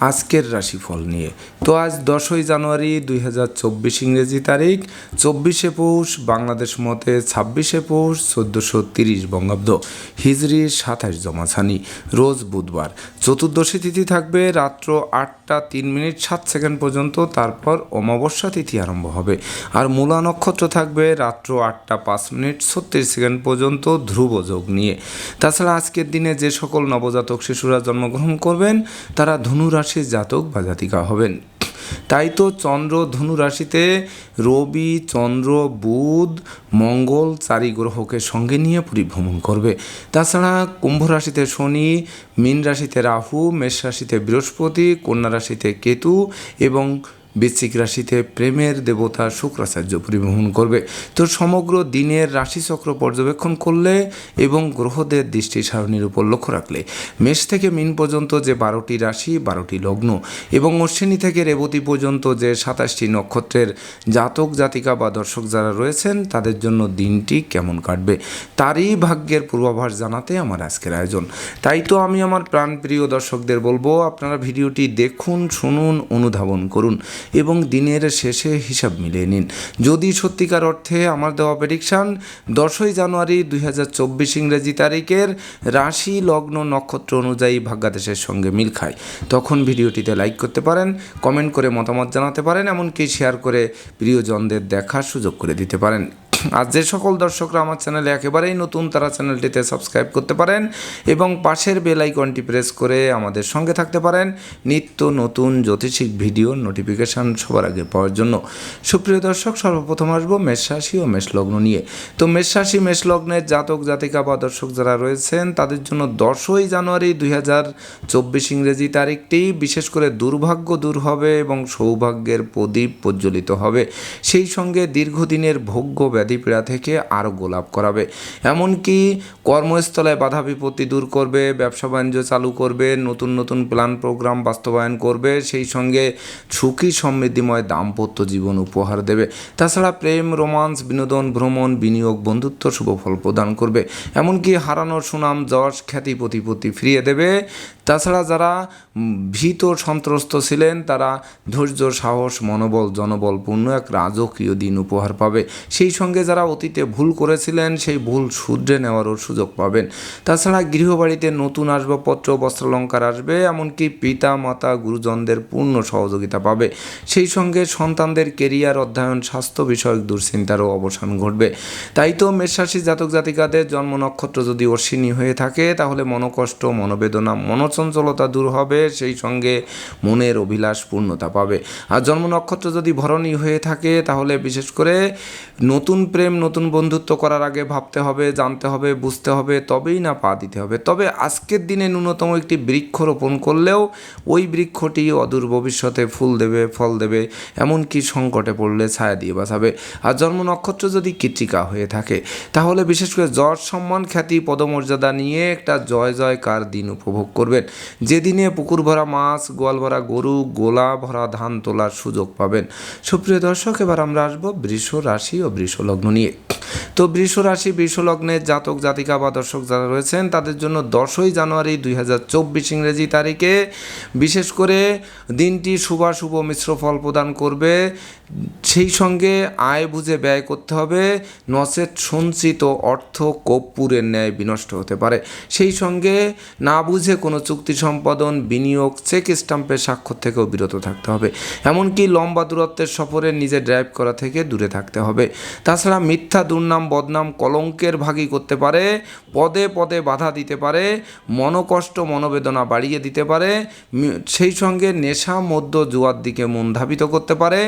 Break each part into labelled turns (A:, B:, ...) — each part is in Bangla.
A: আজকের রাশিফল নিয়ে। তো আজ দশই জানুয়ারি দুই হাজার চব্বিশ ইংরেজি তারিখ, চব্বিশে পৌষ বাংলাদেশ মতে ছাব্বিশে পৌষ চোদ্দোশো তিরিশ বঙ্গাব্দ। হিজরি সাতাশ জমাছানি, রোজ বুধবার। চতুর্দশী তিথি থাকবে রাত্র আটটা তিন মিনিট সাত সেকেন্ড পর্যন্ত, তারপর অমাবস্যা তিথি আরম্ভ হবে। আর মূলা নক্ষত্র থাকবে রাত্র আটটা পাঁচ মিনিট ছত্রিশ সেকেন্ড পর্যন্ত ধ্রুব যোগ নিয়ে। তাছাড়া আজকের দিনে যে সকল নবজাতক শিশুরা জন্মগ্রহণ করবেন, তারা ধনু রাশির জাতক বা জাতিকা হবেন। তাই তো চন্দ্র ধনু রাশিতে রবি, চন্দ্র, বুধ, মঙ্গল চারি গ্রহকে সঙ্গে নিয়ে পরিভ্রমণ করবে। তাছাড়া কুম্ভ রাশিতে শনি, মীন রাশিতে রাহু, মেষ রাশিতে বৃহস্পতি, কন্যা রাশিতে কেতু এবং বৃশ্চিক রাশিতে প্রেমের দেবতা শুক্রাচার্য পরিবহন করবে। তো সমগ্র দিনের রাশিচক্র পর্যবেক্ষণ করলে এবং গ্রহদের দৃষ্টি সারণীর উপর লক্ষ্য রাখলে মেষ থেকে মিন পর্যন্ত যে বারোটি রাশি, বারোটি লগ্ন এবং অশ্বিনী থেকে রেবতী পর্যন্ত যে সাতাশটি নক্ষত্রের জাতক, জাতিকা বা দর্শক যারা রয়েছেন, তাদের জন্য দিনটি কেমন কাটবে তারই ভাগ্যের পূর্বাভাস জানাতে আমার আজকের আয়োজন। তাই তো আমি আমার প্রাণপ্রিয় দর্শকদের বলব, আপনারা ভিডিওটি দেখুন, শুনুন, অনুধাবন করুন। এবং দিনের শেষে হিসাব মিলিয়ে নিন। যদি সত্যিকার অর্থে আমার দেওয়া প্রেডিকশান দশই জানুয়ারি দুই হাজার চব্বিশ ইংরেজি তারিখের রাশি, লগ্ন, নক্ষত্র অনুযায়ী ভাগ্যাদেশের সঙ্গে মিল খায়। তখন ভিডিওটিতে লাইক করতে পারেন কমেন্ট করে মতামত জানাতে পারেন, এমনকি শেয়ার করে প্রিয়জনদের দেখার সুযোগ করে দিতে পারেন। আর যে সকল দর্শকরা আমার চ্যানেলে একেবারেই নতুন, তারা চ্যানেলটিতে সাবস্ক্রাইব করতে পারেন এবং পাশের বেল আইকনটি প্রেস করে আমাদের সঙ্গে থাকতে পারেন নিত্য নতুন জ্যোতিষিক ভিডিও নোটিফিকেশান সবার আগে পাওয়ার জন্য। সুপ্রিয় দর্শক, সর্বপ্রথম আসব মেষ রাশি ও মেষলগ্ন নিয়ে। তো মেষ মেষলগ্নের জাতক, জাতিকা বা দর্শক যারা রয়েছেন, তাদের জন্য দশই জানুয়ারি দুই হাজার চব্বিশ ইংরেজি তারিখটি বিশেষ করে দুর্ভাগ্য দূর হবে এবং সৌভাগ্যের প্রদীপ প্রজ্বলিত হবে। সেই সঙ্গে দীর্ঘদিনের ভোগ্য ব্যাধি পীড়া থেকে আরও গোলাপ করাবে। এমনকি কর্মস্থলে বাধা বিপত্তি দূর করবে, ব্যবসা বাণিজ্য চালু করবে, নতুন নতুন প্ল্যান প্রোগ্রাম বাস্তবায়ন করবে, সেই সঙ্গে সুখী সমৃদ্ধিময় দাম্পত্য জীবন উপহার দেবে। তাছাড়া প্রেম, রোমান্স, বিনোদন, ভ্রমণ, বিনিয়োগ, বন্ধুত্ব, শুভ ফল প্রদান করবে। এমনকি হারানোর সুনাম, যশ, খ্যাতি, প্রতিপত্তি ফিরিয়ে দেবে। তাছাড়া যারা ভীত সন্ত্রস্ত ছিলেন, তারা ধৈর্য, সাহস, মনোবল, জনবলপূর্ণ এক রাজকীয় দিন উপহার পাবে। সেই সঙ্গে যারা অতীতে ভুল করেছিলেন, সেই ভুল শুধরে নেওয়ারও সুযোগ পাবেন। তাছাড়া গৃহবাড়িতে নতুন আসবাবপত্র, বস্ত্রালঙ্কার আসবে, এমনকি পিতা মাতা গুরুজনদের পূর্ণ সহযোগিতা পাবে। সেই সঙ্গে সন্তানদের কেরিয়ার, অধ্যয়ন, স্বাস্থ্য বিষয়ক দুশ্চিন্তারও অবসান ঘটবে। তাই তো মেষরাশি জাতক জাতিকাদের জন্ম নক্ষত্র যদি অশ্বিনী হয়ে থাকে, তাহলে মনোকষ্ট, মনোবেদনা মনোচঞ্চলতা দূর হবে, সেই সঙ্গে মনের অভিলাষ পূর্ণতা পাবে। আর জন্ম নক্ষত্র যদি ভরণী হয়ে থাকে, তাহলে বিশেষ করে নতুন প্রেম, নতুন বন্ধুত্ব করার আগে ভাবতে হবে, জানতে হবে, বুঝতে হবে, তবেই না পা দিতে হবে। তবে আজকের দিনে ন্যূনতম একটি বৃক্ষ রোপণ করলেও ওই বৃক্ষটি অদূর ভবিষ্যতে ফুল দেবে, ফল দেবে, এমনকি সংকটে পড়লে ছায়া দিয়ে বাঁচাবে। আর জন্ম নক্ষত্র যদি কৃত্রিকা হয়ে থাকে, তাহলে বিশেষ করে যশ সম্মান, খ্যাতি, পদমর্যাদা নিয়ে একটা জয়, জয়কার দিন উপভোগ করবেন। যেদিনে পুকুর ভরা মাছ, গোয়াল ভরা গরু, গোলা ভরা ধান তোলার সুযোগ পাবেন। সুপ্রিয় দর্শক, এবার আমরা আসব বৃষ রাশি ও বৃষ লগ্ন নিয়ে। তো বৃষ রাশি, বৃষ জাতক, জাতিকা বা দর্শক যারা রয়েছেন, তাদের জন্য দশই জানুয়ারি দুই হাজার চব্বিশ ইংরেজি তারিখে বিশেষ করে দিনটি শুভাশুভ মিশ্র ফল প্রদান করবে। সেই সঙ্গে আয় বুঝে ব্যয় করতে হবে। নচেত সঞ্চিত অর্থ কর্পূরের ন্যায় বিনষ্ট হতে পারে। সেই সঙ্গে না বুঝে কোনো চুক্তি সম্পাদন, বিনিয়োগ, চেক স্টাম্পের স্বাক্ষর থেকেও বিরত থাকতে হবে। এমনকি লম্বা দূরত্বের সফরে নিজে ড্রাইভ করা থেকে দূরে থাকতে হবে। তাছাড়া মিথ্যা দুর্নাম বদনাম, কলঙ্কের ভাগী করতে পারে, পদে পদে বাধা দিতে পারে, মনোকষ্ট, মনোবেদনা বাড়িয়ে দিতে পারে সেই সঙ্গে নেশা মধ্য জুয়ার দিকে মন ধাবিত করতে পারে,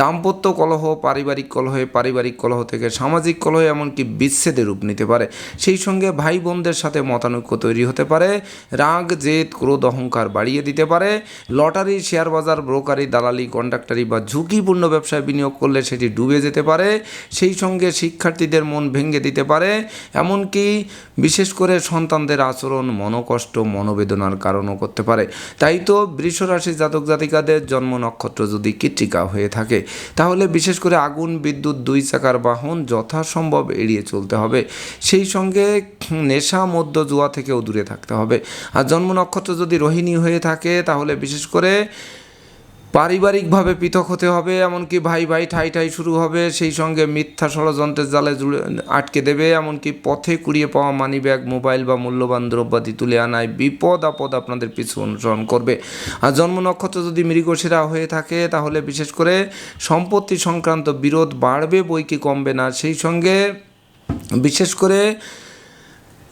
A: দাম্পত্য কলহ, পারিবারিক কলহে, পারিবারিক কলহ থেকে সামাজিক কলহ, এমনকি বিচ্ছেদের রূপ নিতে পারে। সেই সঙ্গে ভাই বোনদের সাথে মতানৈক্য তৈরি হতে পারে, রাগ, জেদ, ক্রোধ, অহংকার বাড়িয়ে দিতে পারে, লটারি, শেয়ার বাজার, ব্রোকারি, দালালি, কন্ডাক্টারি বা ঝুঁকিপূর্ণ ব্যবসায় বিনিয়োগ করলে সেটি ডুবে যেতে পারে, সেই সঙ্গে শিক্ষার্থীদের মন ভেঙে দিতে পারে, এমনকি বিশেষ করে সন্তানদের আচরণ মনোকষ্ট, মনোবেদনার কারণও করতে পারে। তাই তো বৃষ রাশি জাতক জাতিকাদের জন্ম নক্ষত্র যদি কৃত্রিকা হয়ে থাকে, তাহলে বিশেষ করে আগুন, বিদ্যুৎ, দুই চাকার বাহন যথাসম্ভব এড়িয়ে চলতে হবে। সেই সঙ্গে নেশা মধ্য জুয়া থেকেও দূরে থাকতে হবে। আর জন্ম নক্ষত্র যদি রোহিণী হয়ে থাকে, তাহলে বিশেষ করে পারিবারিকভাবে পৃথক হতে হবে, এমনকি ভাই ভাই ঠাই ঠাই শুরু হবে, সেই সঙ্গে মিথ্যা ষড়যন্ত্রের জালে জুড়ে আটকে দেবে, এমনকি পথে কুড়িয়ে পাওয়া মানি ব্যাগ মোবাইল বা মূল্যবান দ্রব্যাদি তুলে আনায় বিপদ আপদ আপনাদের পিছু অনুসরণ করবে। আর জন্ম নক্ষত্র যদি মৃগশিরা হয়ে থাকে, তাহলে বিশেষ করে সম্পত্তি সংক্রান্ত বিরোধ বাড়বে, বই কি কমবে না, সেই সঙ্গে বিশেষ করে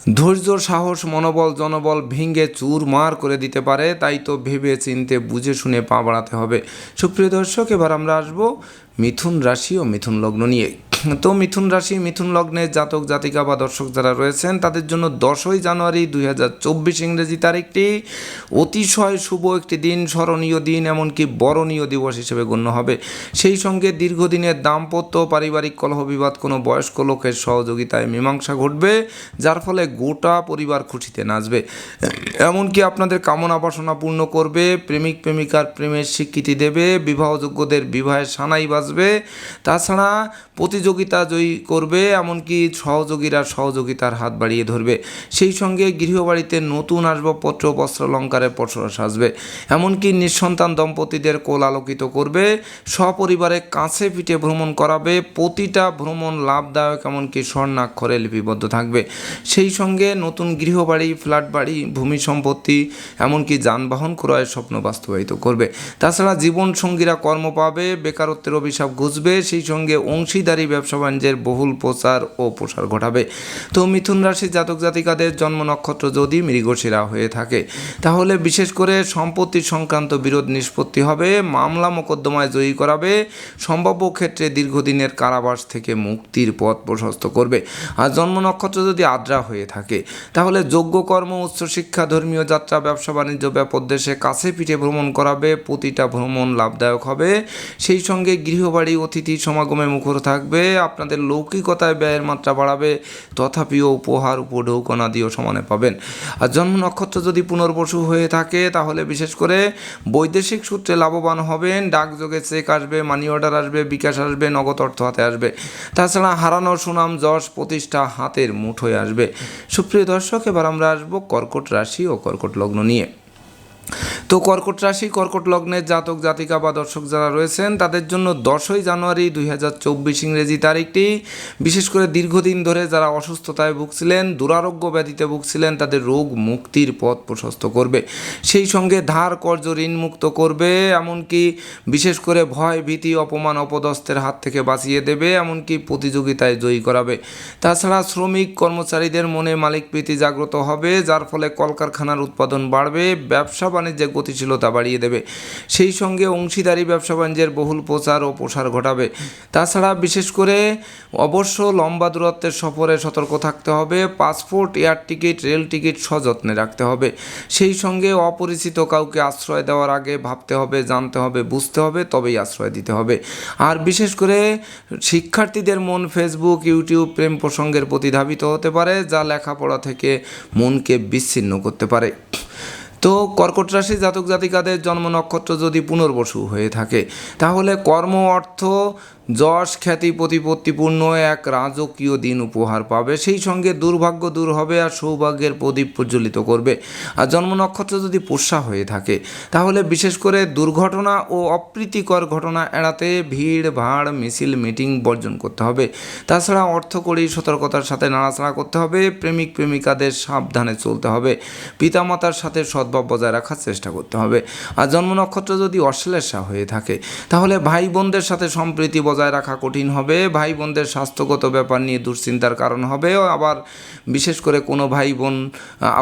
A: ধৈর্য, সাহস, মনোবল, জনবল ভেঙে চুরমার করে দিতে পারে, তাই তো ভেবে চিনতে, বুঝে শুনে পা বাড়াতে হবে। সুপ্রিয় দর্শক, এবার আমরা আসব মিথুন রাশি ও মিথুন লগ্ন নিয়ে। তো মিথুন রাশি, মিথুন লগ্নের জাতক, জাতিকা বা দর্শক যারা রয়েছেন, তাদের জন্য দশই জানুয়ারি দুই হাজার চব্বিশ ইংরেজি তারিখটি অতিশয় শুভ একটি দিন, স্মরণীয় দিন, এমনকি বরণীয় দিবস হিসেবে গণ্য হবে। সেই সঙ্গে দীর্ঘদিনের দাম্পত্য পারিবারিক কলহ বিবাদ, কোনো বয়স্ক লোকের সহযোগিতায় মীমাংসা ঘটবে, যার ফলে গোটা পরিবার খুশিতে নাচবে। এমনকি আপনাদের কামনা বাসনা পূর্ণ করবে, প্রেমিক, প্রেমিকার প্রেমের স্বীকৃতি দেবে, বিবাহযোগ্যদের বিবাহের সানাই বাজবে। তাছাড়া প্রতিযোগিতা জয়ী করবে, এমনকি সহযোগীরা সহযোগিতার হাত বাড়িয়ে ধরবে। সেই সঙ্গে গৃহবাড়িতে নতুন আসবাবপত্র বস্ত্র অলঙ্কারের পসরা সাজবে। এমনকি নিঃসন্তান দম্পতিদের কোল আলোকিত করবে। সপরিবারে কাছে পিঠে ভ্রমণ করাবে। প্রতিটা ভ্রমণ লাভদায়ক, এমনকি স্বর্ণাক্ষরে লিপিবদ্ধ থাকবে। সেই সঙ্গে নতুন গৃহবাড়ি ফ্ল্যাট বাড়ি ভূমি সম্পত্তি, এমনকি যানবাহন ক্রয়ের স্বপ্ন বাস্তবায়িত করবে। তাছাড়া জীবন সঙ্গীরা কর্ম পাবে, বেকারত্বের অভিশাপ ঘুষবে সেই সঙ্গে অংশীদারি ব্যবসা বাণিজ্যের বহুল প্রচার ও প্রসার ঘটাবে। তো মিথুন রাশির জাতক জাতিকাদের জন্ম নক্ষত্র যদি মৃগশিরা হয়ে থাকে, তাহলে বিশেষ করে সম্পত্তি সংক্রান্ত বিরোধ নিষ্পত্তি হবে, মামলা মোকদ্দমায় জয়ী করাবে, সম্ভাব্য ক্ষেত্রে দীর্ঘদিনের কারাবাস থেকে মুক্তির পথ প্রশস্ত করবে। আর জন্ম নক্ষত্র যদি আদ্রা হয়ে থাকে, তাহলে যোগ্য কর্ম উচ্চশিক্ষা ধর্মীয় যাত্রা, ব্যবসা, বাণিজ্য ব্যাপক দেশে কাছে পিঠে ভ্রমণ করাবে, প্রতিটা ভ্রমণ লাভদায়ক হবে। সেই সঙ্গে গৃহবাড়ি, অতিথি, সমাগমে মুখর থাকবে আপনাদের লৌকিকতায় ব্যয়ের মাত্রা বাড়াবে, তথাপিও উপহার উপঢৌকনা দিয়েও সমানে পাবেন। আর জন্ম নক্ষত্র যদি পুনর্বসু হয়ে থাকে, তাহলে বিশেষ করে বৈদেশিক সূত্রে লাভবান হবেন ডাকযোগে চেক আসবে মানি অর্ডার আসবে, বিকাশ আসবে, নগদ অর্থ হাতে আসবে। তাছাড়া হারানো সুনাম, যশ, প্রতিষ্ঠা হাতের মুঠোয় আসবে। সুপ্রিয় দর্শক, এবার আমরা আসব কর্কট রাশি ও কর্কট লগ্ন নিয়ে। তো কর্কট রাশি, কর্কট লগ্নের জাতক, জাতিকা বা দর্শক যারা রয়েছেন, তাদের জন্য দশই জানুয়ারি দুই হাজার চব্বিশ ইংরেজি তারিখটি। বিশেষ করে দীর্ঘদিন ধরে যারা অসুস্থতায় ভুগছিলেন, দুরারোগ্য ব্যাধিতে ভুগছিলেন, তাদের রোগ মুক্তির পথ প্রশস্ত করবে। সেই সঙ্গে ধার কর্য ঋণ মুক্ত করবে, এমনকি বিশেষ করে ভয়, ভীতি, অপমান, অপদস্থের হাত থেকে বাঁচিয়ে দেবে, এমনকি প্রতিযোগিতায় জয়ী করাবে। তাছাড়া শ্রমিক, কর্মচারীদের মনে মালিক প্রীতি জাগ্রত হবে, যার ফলে কলকারখানার উৎপাদন বাড়বে, ব্যবসা বাণিজ্যে গতিশীলতা বাড়িয়ে দেবে। সেই সঙ্গে অংশীদারি ব্যবসা বাণিজ্যের বহুল প্রচার ও প্রসার ঘটাবে। তাছাড়া বিশেষ করে অবশ্য লম্বা দূরত্বের সফরে সতর্ক থাকতে হবে, passport, air ticket, rail ticket সযত্নে রাখতে হবে। সেই সঙ্গে অপরিচিত কাউকে আশ্রয় দেওয়ার আগে ভাবতে হবে, জানতে হবে, বুঝতে হবে, তবেই আশ্রয় দিতে হবে। আর বিশেষ করে শিক্ষার্থীদের মন ফেসবুক ইউটিউব প্রেম প্রসঙ্গের প্রতি ধাবিত হতে পারে, যা লেখাপড়া থেকে মনকে বিচ্ছিন্ন করতে পারে। তো কর্কট রাশি জাতক জাতিকাদের জন্ম নক্ষত্র যদি পুনর্বসু হয়ে থাকে, তাহলে কর্ম অর্থ, যশ, খ্যাতি, প্রতিপত্তিপূর্ণ এক রাজকীয় দিন উপহার পাবে। সেই সঙ্গে দুর্ভাগ্য দূর হবে আর সৌভাগ্যের প্রদীপ প্রজ্বলিত করবে। আর জন্ম নক্ষত্র যদি পোষা হয়ে থাকে, তাহলে বিশেষ করে দুর্ঘটনা ও অপ্রীতিকর ঘটনা এড়াতে ভিড়, ভাড়, মিছিল, মিটিং বর্জন করতে হবে। তাছাড়া অর্থকরী সতর্কতার সাথে নাড়াচাড়া করতে হবে। প্রেমিক, প্রেমিকাদের সাবধানে চলতে হবে। পিতামাতার সাথে সদ্ভাব বজায় রাখার চেষ্টা করতে হবে। আর জন্ম নক্ষত্র যদি অশ্লেষা হয়ে থাকে, তাহলে ভাই বোনদের সাথে সম্প্রীতি বজায় রাখা কঠিন হবে। ভাই বোনদের স্বাস্থ্যগত ব্যাপার নিয়ে দুশ্চিন্তার কারণ হবে। আবার বিশেষ করে কোনো ভাই বোন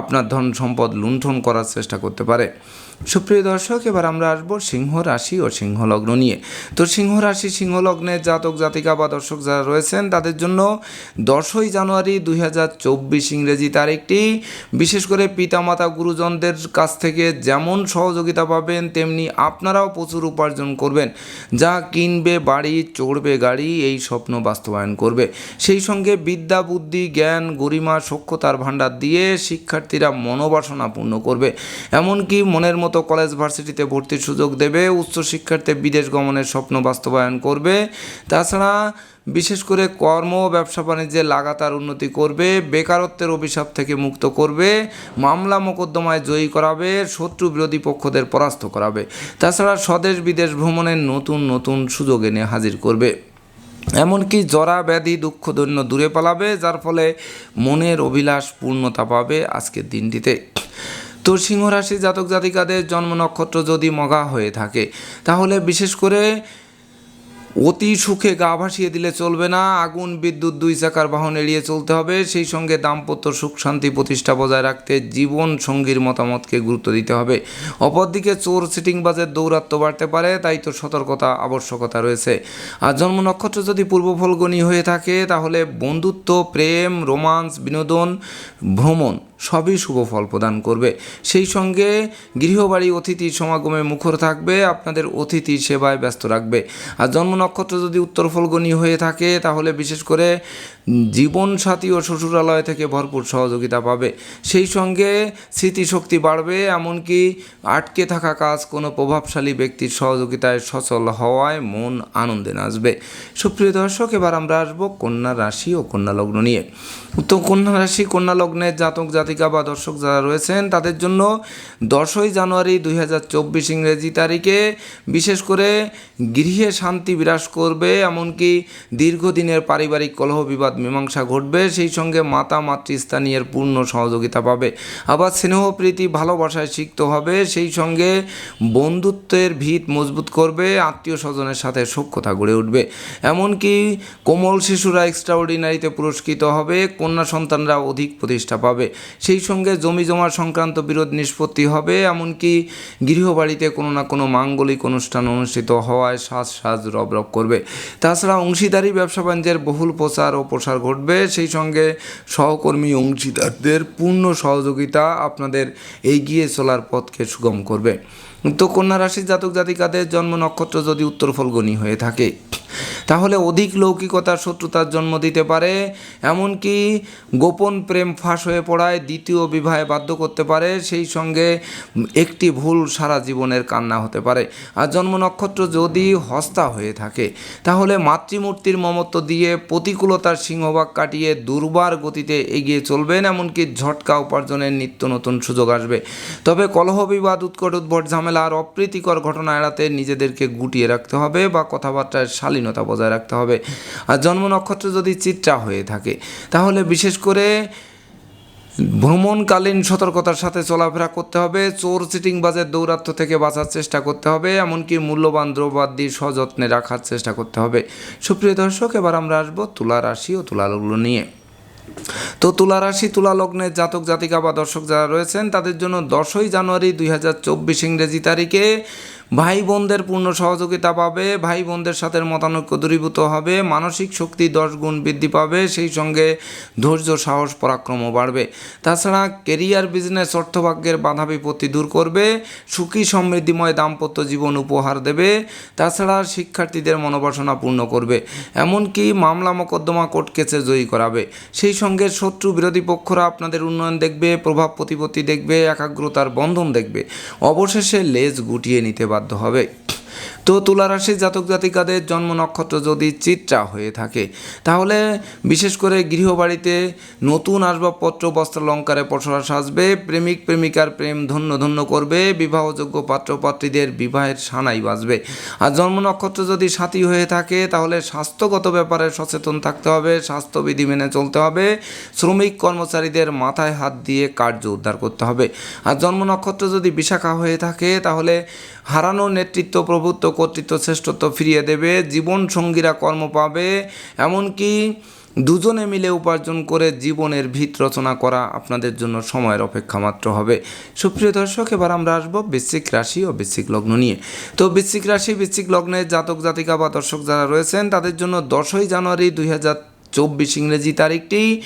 A: আপনার ধন সম্পদ লুণ্ঠন করার চেষ্টা করতে পারে। সুপ্রিয় দর্শক, এবার আমরা আসব সিংহ রাশি ও সিংহ লগ্ন নিয়ে। তো সিংহ রাশি সিংহ লগ্নের জাতক, জাতিকা বা দর্শক যারা রয়েছেন, তাদের জন্য দশই জানুয়ারি দুই হাজার চব্বিশ ইংরেজি তারিখটি। বিশেষ করে পিতামাতা, গুরুজনদের কাছ থেকে যেমন সহযোগিতা পাবেন, তেমনি আপনারাও প্রচুর উপার্জন করবেন। যা কিনবে, বাড়ি, চড়বে গাড়ি, এই স্বপ্ন বাস্তবায়ন করবে। সেই সঙ্গে বিদ্যা, বুদ্ধি, জ্ঞান, গরিমা সক্ষতার ভাণ্ডার দিয়ে শিক্ষার্থীরা মনোবাসনা পূর্ণ করবে। এমনকি মনের মতো কলেজ ভার্সিটিতে ভর্তির সুযোগ দেবে, উচ্চশিক্ষার্থে বিদেশ গমনের স্বপ্ন বাস্তবায়ন করবে। তাছাড়া বিশেষ করে কর্ম ব্যবসা বাণিজ্যে লাগাতার উন্নতি করবে, বেকারত্বের অভিশাপ থেকে মুক্ত করবে, মামলা মোকদ্দমায় জয়ী করাবে, শত্রু বিরোধী পক্ষদের পরাস্ত করাবে। তাছাড়া স্বদেশ বিদেশ ভ্রমণের নতুন নতুন সুযোগ এনে হাজির করবে। এমনকি জরা ব্যাধি দুঃখ দৈন্য দূরে পালাবে, যার ফলে মনের অভিলাষ পূর্ণতা পাবে আজকের দিনটিতে। তো সিংহ রাশি জাতক জাতিকাদের জন্ম নক্ষত্র যদি মগা হয়ে থাকে, তাহলে বিশেষ করে অতি সুখে গা ভাসিয়ে দিলে চলবে না, আগুন, বিদ্যুৎ দুই চাকার বাহন এড়িয়ে চলতে হবে, সেই সঙ্গে দাম্পত্য সুখ শান্তি প্রতিষ্ঠা বজায় রাখতে জীবন সঙ্গীর মতামতকে গুরুত্ব দিতে হবে। অপরদিকে চোর সিটিংবাজের দৌরাত্ম্য বাড়তে পারে, তাই তো সতর্কতা আবশ্যকতা রয়েছে। আর জন্ম নক্ষত্র যদি পূর্ব ফলগণী হয়ে থাকে, তাহলে বন্ধুত্ব, প্রেম, রোমান্স, বিনোদন, ভ্রমণ সবই শুভ ফল প্রদান করবে। সেই সঙ্গে গৃহবাড়ি অতিথি সমাগমে মুখর থাকবে, আপনাদের অতিথি সেবায় ব্যস্ত রাখবে। আর জন্ম নক্ষত্র যদি উত্তর ফলগণী হয়ে থাকে, তাহলে বিশেষ করে জীবনসাথী ও শ্বশুরালয় থেকে ভরপুর সহযোগিতা পাবে। সেই সঙ্গে স্মৃতিশক্তি বাড়বে, এমনকি আটকে থাকা কাজ কোনো প্রভাবশালী ব্যক্তির সহযোগিতায় সচল হওয়ায় মন আনন্দে নাচবে। সুপ্রিয় দর্শক, এবার আমরা আসব কন্যা রাশি ও কন্যা লগ্ন নিয়ে। তো কন্যা রাশি, কন্যা লগ্নের জাতক জাতিকা বা দর্শক যারা রয়েছেন, তাদের জন্য দশই জানুয়ারি দুই হাজার চব্বিশ ইংরেজি তারিখে বিশেষ করে গৃহে শান্তি বিরাজ করবে, এমনকি দীর্ঘদিনের পারিবারিক কলহ, বিবাদ, মীমাংসা ঘটবে, সেই সঙ্গে মাতা, মাতৃস্থানীয়ের পূর্ণ সহযোগিতা পাবে। আবার স্নেহ, প্রীতি, ভালোবাসায় সিক্ত হবে, সেই সঙ্গে বন্ধুত্বের ভিত মজবুত করবে, আত্মীয় স্বজনের সাথে সখ্যতা গড়ে উঠবে। এমনকি কোমল শিশুরা এক্সট্রাঅর্ডিনারিতে পুরস্কৃত হবে, কন্যা সন্তানরা অধিক প্রতিষ্ঠা পাবে। সেই সঙ্গে জমি জমা সংক্রান্ত বিরোধ নিষ্পত্তি হবে, এমনকি গৃহবাড়িতে কোনো না কোনো মাঙ্গলিক অনুষ্ঠান অনুষ্ঠিত হওয়ায় সাজ সাজ রব রব করবে। তাছাড়া অংশীদারি, ব্যবসা বাণিজ্যের বহুল প্রচার ও প্রসার ঘটবে, সেই সঙ্গে সহকর্মী অংশীদারদের পূর্ণ সহযোগিতা আপনাদের এগিয়ে চলার পথকে সুগম করবে। তো কন্যা রাশির জাতক জাতিকাদের জন্ম নক্ষত্র যদি উত্তর ফলগণী হয়ে থাকে, তাহলে অধিক লৌকিকতার শত্রুতার জন্ম দিতে পারে, এমনকি গোপন প্রেম ফাঁস হয়ে পড়ায় দ্বিতীয় বিবাহে বাধ্য করতে পারে, সেই সঙ্গে একটি ভুল সারা জীবনের কান্না হতে পারে। আর জন্ম নক্ষত্র যদি হস্তা হয়ে থাকে, তাহলে মাতৃমূর্তির মমত্ব দিয়ে প্রতিকূলতার সিংহভাগ কাটিয়ে দুর্বার গতিতে এগিয়ে চলবেন, এমনকি ঝটকা উপার্জনের নিত্য নতুন সুযোগ আসবে। তবে কলহ বিবাদ, উৎকট উদ্ভট ঝামেলা আর অপ্রীতিকর ঘটনা এড়াতে নিজেদেরকে গুটিয়ে রাখতে হবে বা কথাবার্তার শালীনতা বজায় রাখতে হবে। আর জন্ম নক্ষত্র যদি চিত্রা হয়ে থাকে, তাহলে বিশেষ করে ভ্রমণকালীন সতর্কতার সাথে চলাফেরা করতে হবে, চোর চিটিংবাজের দৌরাত্ম থেকে বাঁচার চেষ্টা করতে হবে, এমনকি মূল্যবান দ্রব্যাদি সযত্নে রাখার চেষ্টা করতে হবে। সুপ্রিয় দর্শক, এবার আমরা আসব তুলা রাশি ও তুলা নিয়ে। তো তুলা রাশি, তুলা লগ্নের জাতক, জাতিকা বা দর্শক যারা রয়েছেন, তাদের জন্য দশই জানুয়ারি দুই হাজার চব্বিশ ইংরেজি তারিখে ভাই বোনদের পূর্ণ সহযোগিতা পাবে ভাই বোনদের সাথে মতানৈক্য দূরীভূত হবে, মানসিক শক্তি দশ গুণ বৃদ্ধি পাবে, সেই সঙ্গে ধৈর্য, সাহস, পরাক্রমও বাড়বে। তাছাড়া কেরিয়ার, বিজনেস, অর্থভাগ্যের বাধা, বিপত্তি দূর করবে, সুখী, সমৃদ্ধিময়, দাম্পত্য জীবন উপহার দেবে, তাছাড়া শিক্ষার্থীদের মনোবাসনা পূর্ণ করবে। এমনকি মামলা মোকদ্দমা কোর্ট কেসে জয়ী করাবে। সেই সঙ্গে শত্রু বিরোধী পক্ষরা আপনাদের উন্নয়ন দেখবে, প্রভাব প্রতিপত্তি দেখবে, একাগ্রতার বন্ধন দেখবে। অবশেষে লেজ গুটিয়ে নিতে বাধ্য হবে। তো তুলা রাশির জাতক জাতিকাদের জন্ম নক্ষত্র যদি চিত্রা হয়ে থাকে, তাহলে বিশেষ করে গৃহবাড়িতে নতুন আসবাবপত্র, বস্ত্রালঙ্কারে পসরা সাজবে, প্রেমিক, প্রেমিকার প্রেম ধন্য ধন্য করবে, বিবাহযোগ্য পাত্রপাত্রীদের বিবাহের সানাই বাজবে। আর জন্ম নক্ষত্র যদি সাথী হয়ে থাকে, তাহলে স্বাস্থ্যগত ব্যাপারে সচেতন থাকতে হবে, স্বাস্থ্যবিধি মেনে চলতে হবে, শ্রমিক কর্মচারীদের মাথায় হাত দিয়ে কার্য উদ্ধার করতে হবে। আর জন্ম নক্ষত্র যদি বিশাখা হয়ে থাকে, তাহলে হারানো নেতৃত্ব প্রভুত্ব কর্তৃত্ব শ্রেষ্ঠত্ব ফিরিয়ে দেবে, জীবন সঙ্গীরা কর্ম পাবে, এমনকি দুজনে মিলে উপার্জন করে জীবনের ভিত রচনা করা আপনাদের জন্য সময়ের অপেক্ষা মাত্র হবে। সুপ্রিয় দর্শক, এবার আমরা আসব বৃশ্চিক রাশি ও বৃশ্চিক লগ্ন নিয়ে। তো বৃশ্চিক রাশি, বৃশ্চিক লগ্নের জাতক জাতিকা বা দর্শক যারা রয়েছেন, তাদের জন্য দশই জানুয়ারি দুই হাজার চব্বিশ ইংরেজি তারিখটি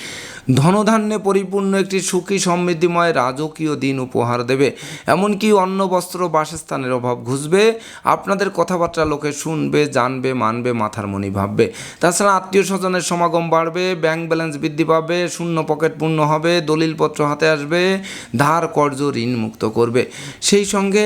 A: ধনধান্যে পরিপূর্ণ একটি সুখী সমৃদ্ধিময় রাজকীয় দিন উপহার দেবে। এমনকি অন্ন, বস্ত্র, বাসস্থানের অভাব ঘুষবে। আপনাদের কথাবার্তা লোকে শুনবে, জানবে, মানবে, মাথার মনি ভাববে। তাছাড়া আত্মীয় স্বজনের সমাগম বাড়বে, ব্যাংক ব্যালেন্স বৃদ্ধি পাবে, শূন্য পকেট পূর্ণ হবে, দলিলপত্র হাতে আসবে, ধার কর্জ ঋণ মুক্ত করবে। সেই সঙ্গে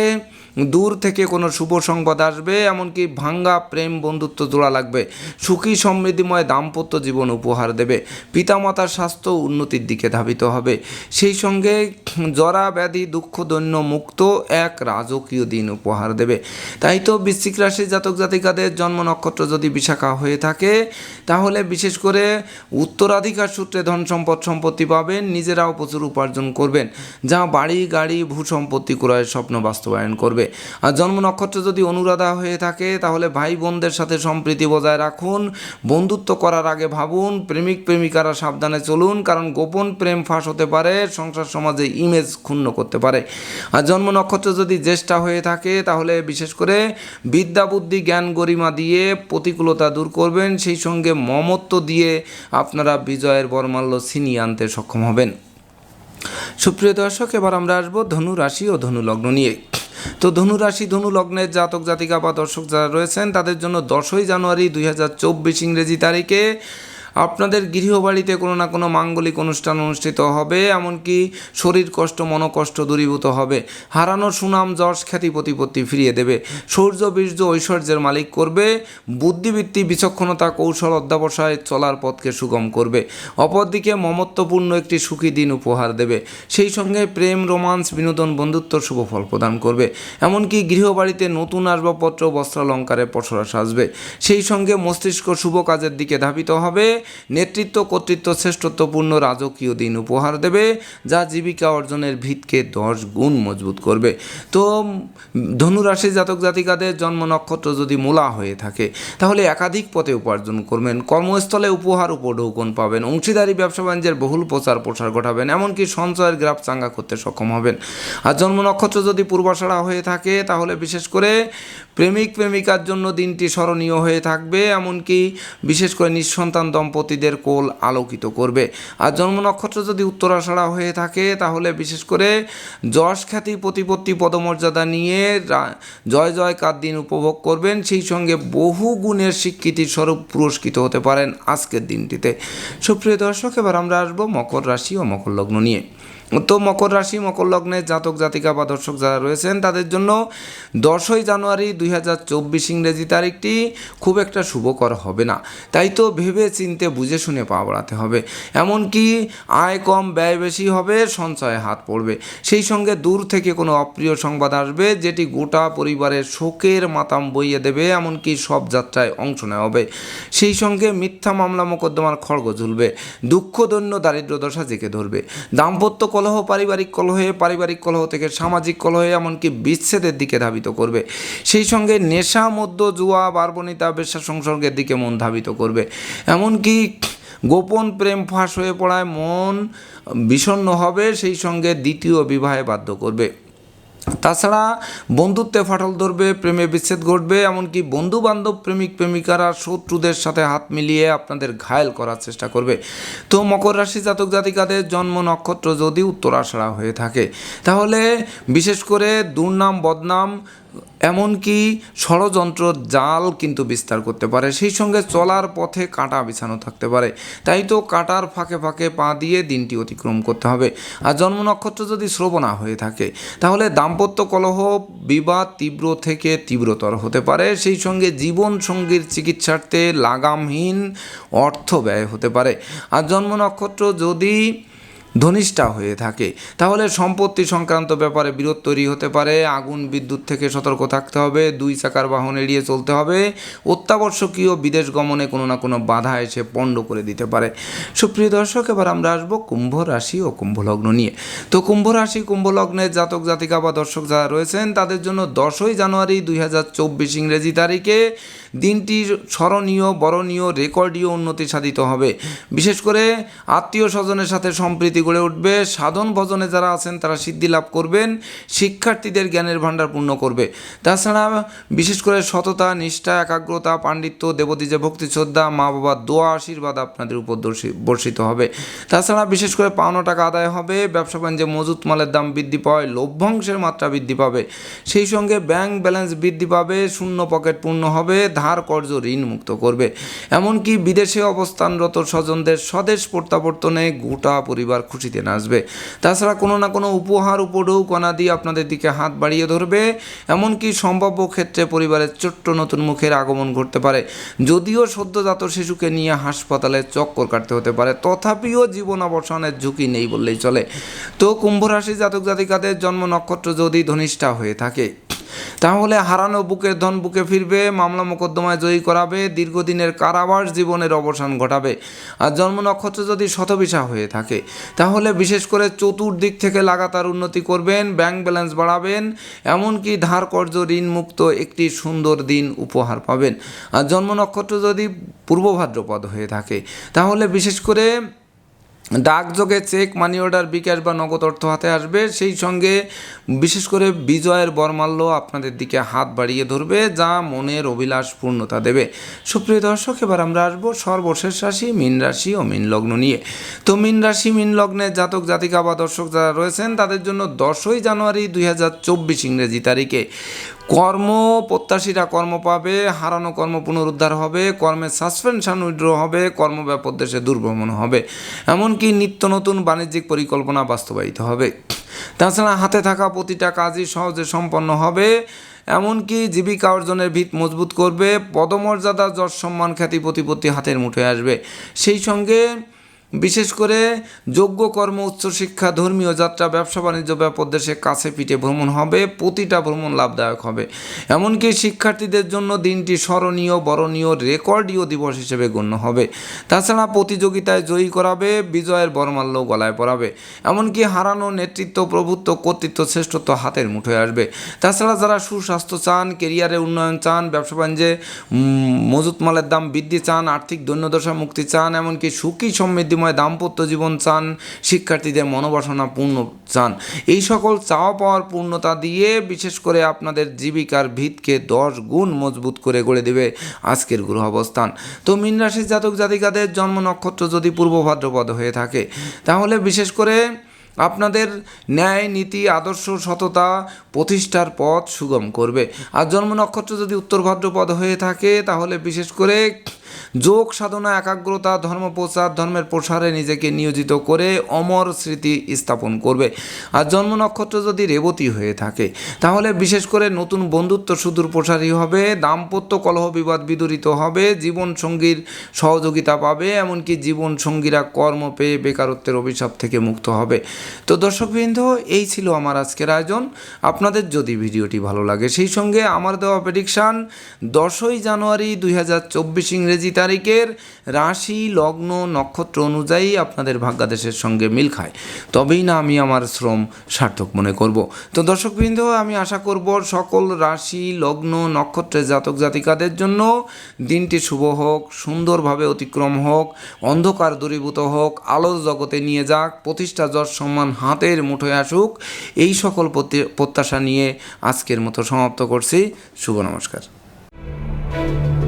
A: দূর থেকে কোনো শুভ সংবাদ আসবে, এমনকি ভাঙ্গা প্রেম বন্ধুত্ব জোড়া লাগবে। সুখী সমৃদ্ধিময় দাম্পত্য জীবন উপহার দেবে। পিতামাতার স্বাস্থ্য উন্নতির দিকে ধাবিত হবে। সেই সঙ্গে জরা, ব্যাধি, দুঃখ, দৈন্য মুক্ত এক রাজকীয় দিন উপহার দেবে। তাই তো বৃশ্চিক রাশির জাতক জাতিকাদের জন্ম নক্ষত্র যদি বিশাখা হয়ে থাকে, তাহলে বিশেষ করে উত্তরাধিকার সূত্রে ধন সম্পদ সম্পত্তি পাবেন, নিজেরাও প্রচুর উপার্জন করবেন, যা বাড়ি, গাড়ি, ভূ সম্পত্তি ক্রয়ের স্বপ্ন বাস্তবায়ন করবে। আর জন্ম নক্ষত্র যদি অনুরাধা হয়ে থাকে, তাহলে ভাই বোনদের সাথে সম্প্রীতি বজায় রাখুন, বন্ধুত্ব করার আগে ভাবুন, প্রেমিক প্রেমিকারা সাবধানে চলুন, কারণ গোপন প্রেম ফাঁস হতে পারে, সংসার সমাজে ইমেজ ক্ষুণ্ণ করতে পারে। আর জন্ম নক্ষত্র যদি জ্যেষ্ঠা হয়ে থাকে, তাহলে বিশেষ করে বিদ্যা বুদ্ধি, জ্ঞান গরিমা দিয়ে প্রতিকূলতা দূর করবেন, সেই সঙ্গে মমত্ব দিয়ে আপনারা বিজয়ের বর্মাল্য ছিনিয়ে আনতে সক্ষম হবেন। সুপ্রিয় দর্শক, এবার আমরা আসব ধনু রাশি ও ধনু লগ্ন নিয়ে। তো ধনুরাশি ধনু লগ্নের জাতক জাতিকা বা দর্শক যারা রয়েছেন, তাদের জন্য দশই জানুয়ারি দুই হাজার চব্বিশ ইংরেজি তারিখে আপনাদের গৃহবাড়িতে কোনো না কোনো মাঙ্গলিক অনুষ্ঠান অনুষ্ঠিত হবে, এমনকি শরীর কষ্ট মনোকষ্ট দূরীভূত হবে। হারানো সুনাম, যশ, খ্যাতি, প্রতিপত্তি ফিরিয়ে দেবে। সৌর্য, বীর্য, ঐশ্বর্যের মালিক করবে। বুদ্ধিবৃত্তি, বিচক্ষণতা, কৌশল অধ্যাবসায় চলার পথকে সুগম করবে। অপরদিকে মমত্বপূর্ণ একটি সুখী দিন উপহার দেবে। সেই সঙ্গে প্রেম, রোমান্স, বিনোদন বন্ধুত্ব শুভ ফল প্রদান করবে। এমনকি গৃহবাড়িতে নতুন আসবাবপত্র, বস্ত্রালঙ্কারে পসরা সাজবে। সেই সঙ্গে মস্তিষ্ক শুভ কাজের দিকে ধাবিত হবে। নেতৃত্ব, কর্তৃত্ব, শ্রেষ্ঠত্বপূর্ণ রাজকীয় দিন উপহার দেবে, যা জীবিকা অর্জনের ভিতকে দশ গুণ মজবুত করবে। তো ধনুরাশি জাতক জাতিকাদের জন্ম নক্ষত্র যদি মূলা হয়ে থাকে, তাহলে একাধিক পথে উপার্জন করবেন, কর্মস্থলে উপহার উপঢৌকন পাবেন, অংশীদারি, ব্যবসা বাণিজ্যের বহুল প্রচার প্রসার ঘটাবেন, এমনকি সঞ্চয়ের গ্রাফ চাঙ্গা করতে সক্ষম হবেন। আর জন্ম নক্ষত্র যদি পূর্বাষাড়া হয়ে থাকে, তাহলে বিশেষ করে প্রেমিক প্রেমিকার জন্য দিনটি স্মরণীয় হয়ে থাকবে, এমনকি বিশেষ করে নিঃসন্তান দম্পতিদের কোল আলোকিত করবে। আর জন্ম নক্ষত্র যদি উত্তরাষাড়া হয়ে থাকে, তাহলে বিশেষ করে যশ খ্যাতি প্রতিপত্তি পদমর্যাদা নিয়ে জয় জয়কার দিন উপভোগ করবেন। সেই সঙ্গে বহু গুণের স্বীকৃতির স্বরূপ পুরস্কৃত হতে পারেন আজকের দিনটিতে। সুপ্রিয় দর্শক, এবার আমরা আসব মকর রাশি ও মকর লগ্ন নিয়ে। তো মকর রাশি, মকর লগ্নের জাতক, জাতিকা বা দর্শক যারা রয়েছেন, তাদের জন্য দশই জানুয়ারি দুই হাজার চব্বিশ ইংরেজি তারিখটি খুব একটা শুভকর হবে না। তাই তো ভেবে চিনতে, বুঝে শুনে পা বাড়াতে হবে। এমনকি আয় কম, ব্যয় বেশি হবে, সঞ্চয়ে হাত পড়বে। সেই সঙ্গে দূর থেকে কোনো অপ্রিয় সংবাদ আসবে, যেটি গোটা পরিবারের শোকের মাতাম বইয়ে দেবে, এমনকি সব যাত্রায় অংশ নেওয়া হবে। সেই সঙ্গে মিথ্যা মামলা, মোকদ্দমার খড়গ ঝুলবে। দুঃখ, দৈন্য, দারিদ্র, দশা জেঁকে ধরবে। দাম্পত্য কলহ, পারিবারিক কলহে পারিবারিক কলহ থেকে সামাজিক কলহে এমনকি বিচ্ছেদের দিকে ধাবিত করবে। সেই সঙ্গে নেশা মধ্য জুয়া, বার্বনিতা বেশা সংসর্গের দিকে মন ধাবিত করবে। এমনকি গোপন প্রেম ফাঁস হয়ে পড়ায় মন বিষণ্ন হবে, সেই সঙ্গে দ্বিতীয় বিবাহে বাধ্য করবে। তাছাড়া বন্ধুত্বে ফাটল ধরবে, প্রেমে বিচ্ছেদ ঘটবে, এমনকি বন্ধু বান্ধব প্রেমিক প্রেমিকারা শত্রুদের সাথে হাত মিলিয়ে আপনাদের ঘায়ল করার চেষ্টা করবে। তো মকর রাশি জাতক জাতিকাদের জন্ম নক্ষত্র যদি উত্তরাষাড়া হয়ে থাকে, তাহলে বিশেষ করে দুর্নাম, বদনাম এমনকি ষড়যন্ত্র জাল কিন্তু বিস্তার করতে পারে। সেই সঙ্গে চলার পথে কাঁটা বিছানো থাকতে পারে। তাই তো কাঁটার ফাঁকে ফাঁকে পা দিয়ে দিনটি অতিক্রম করতে হবে। আর জন্ম নক্ষত্র যদি শ্রবণা হয়ে থাকে, তাহলে দাম্পত্য কলহ, বিবাদ তীব্র থেকে তীব্রতর হতে পারে। সেই সঙ্গে জীবন সঙ্গীর চিকিৎসার্থে লাগামহীন অর্থ ব্যয় হতে পারে। আর জন্ম নক্ষত্র যদি ধনিষ্ঠা হয়ে থাকে। তাহলে সম্পত্তি সংক্রান্ত ব্যাপারে বিরোধ তৈরি হতে পারে। আগুন, বিদ্যুৎ থেকে সতর্ক থাকতে হবে। দুই চাকার বাহন এড়িয়ে চলতে হবে। অত্যাবশ্যকীয় বিদেশ গমনে কোনো না কোনো বাধা এসে পণ্ড করে দিতে পারে। সুপ্রিয় দর্শক, এবার আমরা আসব কুম্ভ রাশি ও কুম্ভ লগ্ন নিয়ে। তো কুম্ভ রাশি, কুম্ভ জাতক, জাতিকা বা দর্শক যারা রয়েছেন, তাদের জন্য দশই জানুয়ারি দুই হাজার চব্বিশ ইংরেজি তারিখে দিনটি স্মরণীয়, বরণীয়, রেকর্ডীয় উন্নতি সাধিত হবে। বিশেষ করে আত্মীয় স্বজনের সাথে সম্প্রীতি গড়ে উঠবে। সাধন ভজনে যারা আছেন, তারা সিদ্ধি লাভ করবেন। শিক্ষার্থীদের জ্ঞানের ভাণ্ডার পূর্ণ করবে। তাছাড়া বিশেষ করে সততা, নিষ্ঠা, একাগ্রতা, পাণ্ডিত্য, দেবদীজে ভক্তি, শ্রদ্ধা মা বাবার দোয়া, আশীর্বাদ আপনাদের উপর বর্ষিত হবে। তাছাড়া বিশেষ করে পাওনা টাকা আদায় হবে। ব্যবসা বাণিজ্যে মজুত মালের দাম বৃদ্ধি পায়, লভ্যাংশের মাত্রা বৃদ্ধি পাবে। সেই সঙ্গে ব্যাংক ব্যালেন্স বৃদ্ধি পাবে, শূন্য পকেট পূর্ণ হবে। ধার কর্জ ঋণ মুক্ত করবে। এমনকি বিদেশে অবস্থানরত স্বজনদের স্বদেশ প্রত্যাবর্তনে গোটা পরিবার খুশিতে নাচবে। তাছাড়া কোনো না কোনো উপহার উপঢৌকনা দিয়ে আপনাদের দিকে হাত বাড়িয়ে ধরবে। এমনকি সম্ভাব্য ক্ষেত্রে পরিবারের ছোট্ট নতুন মুখের আগমন ঘটতে পারে। যদিও সদ্যজাত শিশুকে নিয়ে হাসপাতালে চক্কর কাটতে হতে পারে, তথাপিও জীবন অবসানের ঝুঁকি নেই বললেই চলে। তো কুম্ভ রাশি জাতক জাতিকাদের জন্ম নক্ষত্র যদি ধনিষ্ঠা হয়ে থাকে। তাহলে হারানো বুকের ধন বুকে ফিরবে, মামলা মোকদ্দমায় জয়ী করাবে, দীর্ঘদিনের কারাবাস জীবনের অবসান ঘটাবে। আর জন্ম নক্ষত্র যদি শতবিশা হয়ে থাকে, তাহলে বিশেষ করে চতুর্দিক থেকে লাগাতার উন্নতি করবেন ব্যাংক ব্যালেন্স বাড়াবেন, এমনকি ধার কর্য ঋণ মুক্ত একটি সুন্দর দিন উপহার পাবেন। আর জন্ম নক্ষত্র যদি পূর্ব ভাদ্রপদ হয়ে থাকে, তাহলে বিশেষ করে ডাকযোগে চেক মানি অর্ডার বিকাশ বা নগদ অর্থ হাতে আসবে। সেই সঙ্গে বিশেষ করে বিজয়ের বরমাল্য আপনাদের দিকে হাত বাড়িয়ে ধরবে, যা মনের অভিলাষ পূর্ণতা দেবে। সুপ্রিয় দর্শক, এবার আমরা আসব সর্বশেষ রাশি, মীন রাশি ও মীন লগ্ন নিয়ে। তো মীন রাশি, মীন লগ্নে জাতক, জাতিকা বা দর্শক যারা রয়েছেন, তাদের জন্য দশই জানুয়ারি দুই হাজার চব্বিশ ইংরেজি তারিখে। কর্ম, প্রত্যাশীরা কর্ম পাবে, হারানো কর্ম পুনরুদ্ধার হবে কর্মের সাসপেনশন উইড্র হবে কর্মব্যাপক দেশে দুর্ভ্রমণ হবে। এমনকি নিত্য নতুন বাণিজ্যিক পরিকল্পনা বাস্তবায়িত হবে। তাছাড়া হাতে থাকা প্রতিটা কাজই সহজে সম্পন্ন হবে। এমনকি জীবিকা অর্জনের ভিত মজবুত করবে, পদমর্যাদা, যশ সম্মান, খ্যাতি, প্রতিপত্তি হাতের মুঠোয় আসবে। সেই সঙ্গে বিশেষ করে যোগ্য কর্ম উচ্চশিক্ষা ধর্মীয় যাত্রা, ব্যবসা বাণিজ্য, ব্যাপক দেশে কাছে পিঠে ভ্রমণ হবে, প্রতিটা ভ্রমণ লাভদায়ক হবে। এমনকি শিক্ষার্থীদের জন্য দিনটি স্মরণীয়, বরণীয়, রেকর্ডীয় দিবস হিসেবে গণ্য হবে। তাছাড়া প্রতিযোগিতায় জয়ী করাবে, বিজয়ের বরমাল্য গলায় পরাবে। এমনকি হারানো নেতৃত্ব, প্রভুত্ব, কর্তৃত্ব, শ্রেষ্ঠত্ব হাতের মুঠোয় আসবে। তাছাড়া যারা সুস্বাস্থ্য চান, কেরিয়ারে উন্নয়ন চান, ব্যবসা বাণিজ্যে মজুত মালের দাম বৃদ্ধি চান, আর্থিক দৈন্যদশা মুক্তি চান, এমনকি সুখী সমৃদ্ধিময় দাম্পত্য জীবন চান, শিক্ষার্থীদের মনোবাসনা পূর্ণ চান। এই সকল চাওয়া পাওয়ার পূর্ণতা দিয়ে বিশেষ করে আপনাদের জীবিকার ভিতকে দশ গুণ মজবুত করে গড়ে দেবে আজকের গ্রহ অবস্থান তো মীন রাশির জাতক জাতিকাদের জন্ম নক্ষত্র যদি পূর্ব ভাদ্রপদ হয়ে থাকে, তাহলে বিশেষ করে আপনাদের ন্যায়, নীতি, আদর্শ, সততা প্রতিষ্ঠার পথ সুগম করবে। আর জন্ম নক্ষত্র যদি উত্তর ভাদ্রপদ হয়ে থাকে, তাহলে বিশেষ করে যোগ, সাধনা, একাগ্রতা, ধর্ম প্রচার, ধর্মের প্রসারে নিজেকে নিয়োজিত করে অমর স্মৃতি স্থাপন করবে। আর জন্ম নক্ষত্র যদি রেবতী হয়ে থাকে, তাহলে বিশেষ করে নতুন বন্ধুত্ব সুদূর প্রসারী হবে, দাম্পত্য কলহ বিবাদ বিদরিত হবে, জীবন সঙ্গীর সহযোগিতা পাবে, এমনকি জীবন সঙ্গীরা কর্ম পেয়ে বেকারত্বের অভিশাপ থেকে মুক্ত হবে। তো দর্শকবৃন্দ, এই ছিল আমার আজকের আয়োজন। আপনাদের যদি ভিডিওটি ভালো লাগে, সেই সঙ্গে আমার দেওয়া প্রেডিকশান দশই জানুয়ারি দুই হাজার চব্বিশ ইংরেজি তারিখের রাশি, লগ্ন, নক্ষত্র অনুযায়ী আপনাদের ভাগ্যাদেশের সঙ্গে মিল খায়। তবেই না আমি আমার শ্রম সার্থক মনে করব। তো দর্শকবৃন্দ, আমি আশা করব সকল রাশি, লগ্ন নক্ষত্রের জাতক জাতিকাদের জন্য দিনটি শুভ হোক, সুন্দরভাবে অতিক্রম হোক, অন্ধকার দূরীভূত হোক, আলোর জগতে নিয়ে যাক, প্রতিষ্ঠা, যশ, সম্মান হাতের মুঠোয় আসুক। এই সকল প্রতি- প্রত্যাশা নিয়ে আজকের মতো সমাপ্ত করছি। শুভ নমস্কার।